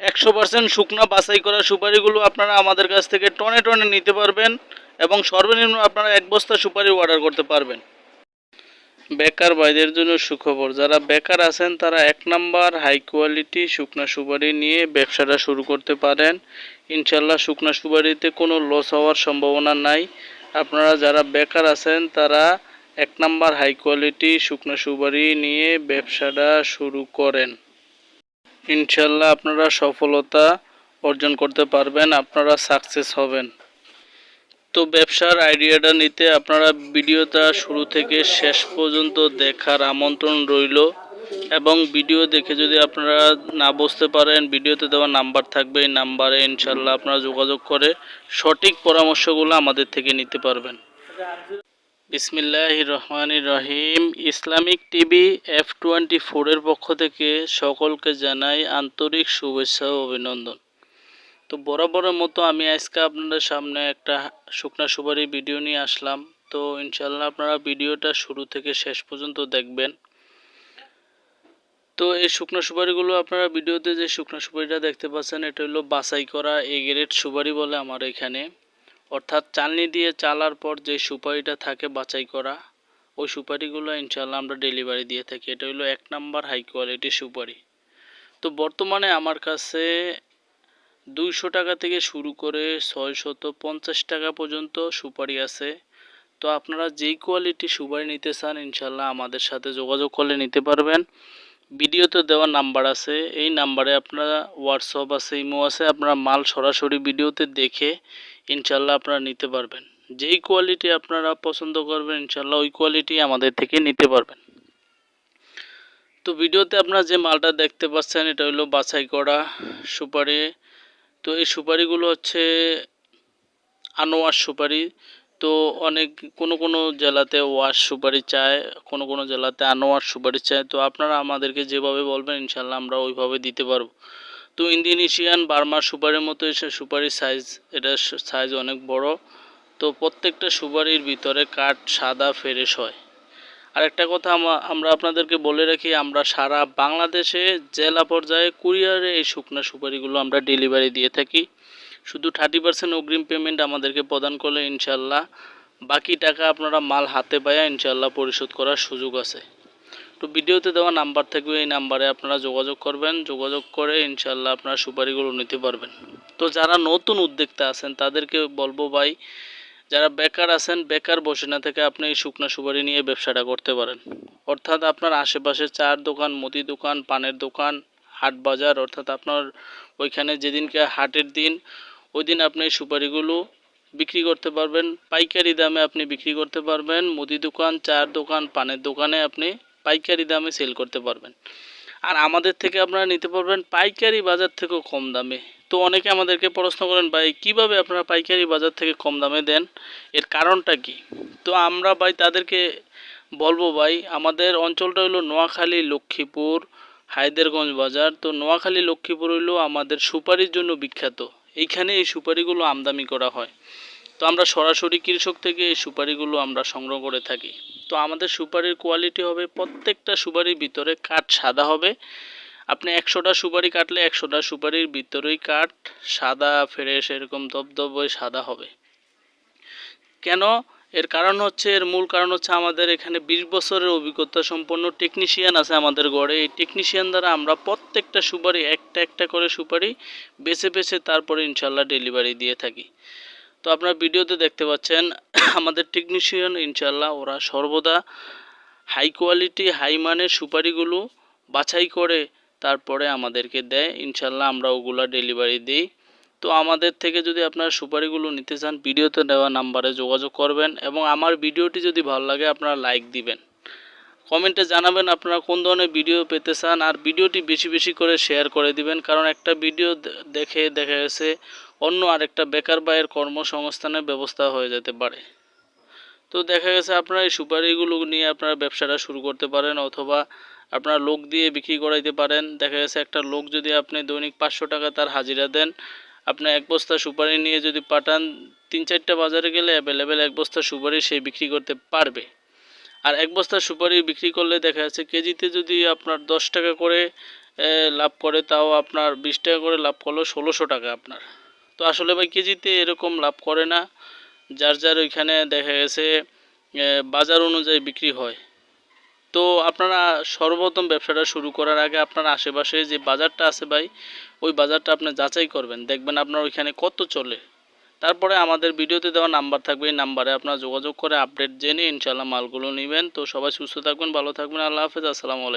একশো পার্সেন্ট শুকনা বাছাই করা সুপারিগুলো আপনারা আমাদের কাছ থেকে টনে টনে নিতে পারবেন এবং সর্বনিম্ন আপনারা এক বস্তা সুপারি অর্ডার করতে পারবেন। বেকার ভাইদের জন্য সুখবর, যারা বেকার আছেন তারা এক নাম্বার হাই কোয়ালিটি শুকনা সুপারি নিয়ে ব্যবসাটা শুরু করতে পারেন। ইনশাল্লাহ শুকনা সুপারিতে কোনো লস হওয়ার সম্ভাবনা নাই। আপনারা যারা বেকার আছেন তারা এক নাম্বার হাই কোয়ালিটি শুকনা সুপারি নিয়ে ব্যবসাটা শুরু করেন। ইনশাল্লাহ আপনারা সফলতা অর্জন করতে পারবেন, আপনারা সাকসেস হবেন। তো ব্যবসার আইডিয়াটা নিতে আপনারা ভিডিওটা শুরু থেকে শেষ পর্যন্ত দেখার আমন্ত্রণ রইল এবং ভিডিও দেখে যদি আপনারা না বুঝতে পারেন, ভিডিওতে দেওয়া নাম্বার থাকবে, এই নাম্বারে ইনশাল্লাহ আপনারা যোগাযোগ করে সঠিক পরামর্শগুলো আমাদের থেকে নিতে পারবেন। বিসমিল্লাহ রহমান রহিম ইসলামিক টিভি এফ টোয়েন্টি ফোরের পক্ষ থেকে সকলকে জানাই আন্তরিক শুভেচ্ছা ও অভিনন্দন। তো বরাবরের মতো আমি আজকে আপনাদের সামনে একটা শুকনা সুপারি ভিডিও নিয়ে আসলাম। তো ইনশাল্লাহ আপনারা ভিডিওটা শুরু থেকে শেষ পর্যন্ত দেখবেন। তো এই শুকনো সুপারিগুলো আপনারা ভিডিওতে যে শুকনো সুপারিটা দেখতে পাচ্ছেন, এটা হলো বাছাই করা এ গ্রেড সুপারি বলে আমার এখানে। অর্থাৎ চালনি দিয়ে চালার পর যে সুপারিটা থাকে বাছাই করা, ওই সুপারিগুলো ইনশাল্লাহ আমরা ডেলিভারি দিয়ে থাকি। এটা হলো এক নাম্বার হাই কোয়ালিটি সুপারি। তো বর্তমানে আমার কাছে দুইশো টাকা থেকে শুরু করে ছয়শত পঞ্চাশ টাকা পর্যন্ত সুপারি আছে। তো আপনারা যেই কোয়ালিটি সুপারি নিতে চান ইনশাল্লাহ আমাদের সাথে যোগাযোগ করলে নিতে পারবেন। ভিডিওতে দেওয়া নাম্বার আছে। এই নাম্বারে আপনারা হোয়াটসঅ্যাপ আছে, ইমো আছে, আপনারা মাল সরাসরি ভিডিওতে দেখে ইনশাল্লাহ আপনারা নিতে পারবেন। যেই কোয়ালিটি আপনারা পছন্দ করবেন ইনশাল্লাহ ওই কোয়ালিটি আমাদের থেকে নিতে পারবেন। তো ভিডিওতে আপনারা যে মালটা দেখতে পাচ্ছেন, এটা হলো বাছাই করা সুপারি। তো এই সুপারিগুলো হচ্ছে আনোয়ার সুপারি। তো অনেক, কোনো কোনো জেলাতে ওয়াশ সুপারি চায়, কোনো কোনো জেলাতে আনোয়ার সুপারি চায়। তো আপনারা আমাদেরকে যেভাবে বলবেন ইনশাল্লাহ আমরা ওইভাবে দিতে পারব। তো ইন্দোনেশিয়ান বার্মার সুপারির মতো এসে সুপারির সাইজ এটা সাইজ অনেক বড়। তো প্রত্যেকটা সুপারির ভিতরে কাঠ সাদা ফেরেশ হয়। আর একটা কথা আমরা আপনাদেরকে বলে রাখি, আমরা সারা বাংলাদেশে জেলা পর্যায়ে কুরিয়ারে এই শুকনা সুপারিগুলো আমরা ডেলিভারি দিয়ে থাকি। শুধু থার্টি পার্সেন্ট অগ্রিম পেমেন্ট আমাদেরকে প্রদান করলে ইনশাল্লাহ বাকি টাকা আপনারা মাল হাতে পায়া ইনশাল্লাহ পরিশোধ করার সুযোগ আছে। তো ভিডিওতে দেওয়া নাম্বার থাকবে, এই নাম্বারে আপনারা যোগাযোগ করবেন। যোগাযোগ করে ইনশাল্লাহ আপনারা সুপারিগুলো নিতে পারবেন। তো যারা নতুন উদ্যোক্তা আছেন, তাদেরকে বলব ভাই, যারা বেকার আছেন, বেকার বসে না থেকে আপনি এই শুকনা সুপারি নিয়ে ব্যবসাটা করতে পারেন। অর্থাৎ আপনার আশেপাশে চার দোকান, মুদি দোকান, পানের দোকান, হাট বাজার, অর্থাৎ আপনার ওইখানে যেদিনকে হাটের দিন ওই দিন আপনি এই সুপারিগুলো বিক্রি করতে পারবেন। পাইকারি দামে আপনি বিক্রি করতে পারবেন। মুদি দোকান, চার দোকান, পানের দোকানে আপনি পাইকারি দামে সেল করতে পারবেন। আর আমাদের থেকে আপনারা নিতে পারবেন পাইকারি বাজার থেকেও কম দামে। তো অনেকে আমাদেরকে প্রশ্ন করেন, ভাই, কীভাবে আপনারা পাইকারি বাজার থেকে কম দামে দেন? এর কারণটা কি? তো আমরা, ভাই, তাদেরকে বলব, ভাই, আমাদের অঞ্চলটা হলো নোয়াখালী, লক্ষ্মীপুর, হায়দেরগঞ্জ বাজার। তো নোয়াখালী, লক্ষ্মীপুর হলো আমাদের সুপারির জন্য বিখ্যাত। এইখানে এই সুপারিগুলো আমদানি করা হয়। তো আমরা সরাসরি কৃষক থেকে এই সুপারিগুলো আমরা সংগ্রহ করে থাকি। তো আমাদের সুপারির কোয়ালিটি হবে প্রত্যেকটা সুপারির ভিতরে কাঠ সাদা হবে। আপনি একশোটা সুপারি কাটলে একশোটা সুপারির ভিতরেই কাঠ সাদা ফ্রেশ এরকম দবদবে সাদা হবে। কেন? এর কারণ হচ্ছে, এর মূল কারণ হচ্ছে আমাদের এখানে বিশ বছরের অভিজ্ঞতা সম্পন্ন টেকনিশিয়ান আছে আমাদের গড়ে এই টেকনিশিয়ান দ্বারা আমরা প্রত্যেকটা সুপারি, একটা একটা করে সুপারি বেছে বেছে তারপরে ইনশাল্লাহ ডেলিভারি দিয়ে থাকি। তো আপনার ভিডিওতে দেখতে পাচ্ছেন, আমাদের টেকনিশিয়ান ইনশাল্লাহ ওরা সর্বদা হাই কোয়ালিটি হাই মানের সুপারিগুলো বাছাই করে তারপরে আমাদেরকে দেয়। ইনশাল্লাহ আমরা ওগুলো ডেলিভারি দিই। তো আমাদের থেকে যদি আপনারা সুপারিগুলো নিতে চান, ভিডিওতে দেওয়া নাম্বারে যোগাযোগ করবেন এবং আমার ভিডিওটি যদি ভালো লাগে, আপনারা লাইক দিবেন। কমেন্টে জানাবেন আপনারা কোন ধরনের ভিডিও পেতে চান আর ভিডিওটি বেশি বেশি করে শেয়ার করে দিবেন। কারণ একটা ভিডিও দেখে দেখা গেছে অন্য আরেকটা বেকার বাইয়ের কর্মসংস্থানের ব্যবস্থা হয়ে যেতে পারে। তো দেখা গেছে আপনারা এই সুপারিগুলো নিয়ে আপনারা ব্যবসাটা শুরু করতে পারেন অথবা আপনারা লোক দিয়ে বিক্রি করাইতে পারেন। দেখা গেছে একটা লোক যদি আপনি দৈনিক পাঁচশো টাকা তার হাজিরা দেন, আপনি এক বস্তা সুপারি নিয়ে যদি পাঠান, তিন চারটা বাজারে গেলে অ্যাভেলেবেল এক বস্তা সুপারি সে বিক্রি করতে পারবে। আর এক বস্তা সুপারি বিক্রি করলে দেখা যাচ্ছে কেজিতে যদি আপনার দশ টাকা করে লাভ করে, তাও আপনার বিশ টাকা করে লাভ করল ষোলোশো টাকা আপনার। তো আসলে ভাই কেজিতে এরকম লাভ করে না। যার যার ওইখানে দেখা গেছে বাজার অনুযায়ী বিক্রি হয়। তো আপনারা সর্বপ্রথম ব্যবসাটা শুরু করার আগে আপনার আশেপাশে যে বাজারটা আছে ভাই, ওই বাজারটা আপনি যাচাই করবেন। দেখবেন আপনার ওইখানে কত চলে। তারপরে আমাদের ভিডিওতে দেওয়া নাম্বার থাকবে, এই নাম্বারে আপনারা যোগাযোগ করে আপডেট জেনে ইনশাল্লাহ মালগুলো নেবেন। তো সবাই সুস্থ থাকবেন, ভালো থাকবেন, আল্লাহ হাফেজ, আসসালামু আলাইকুম।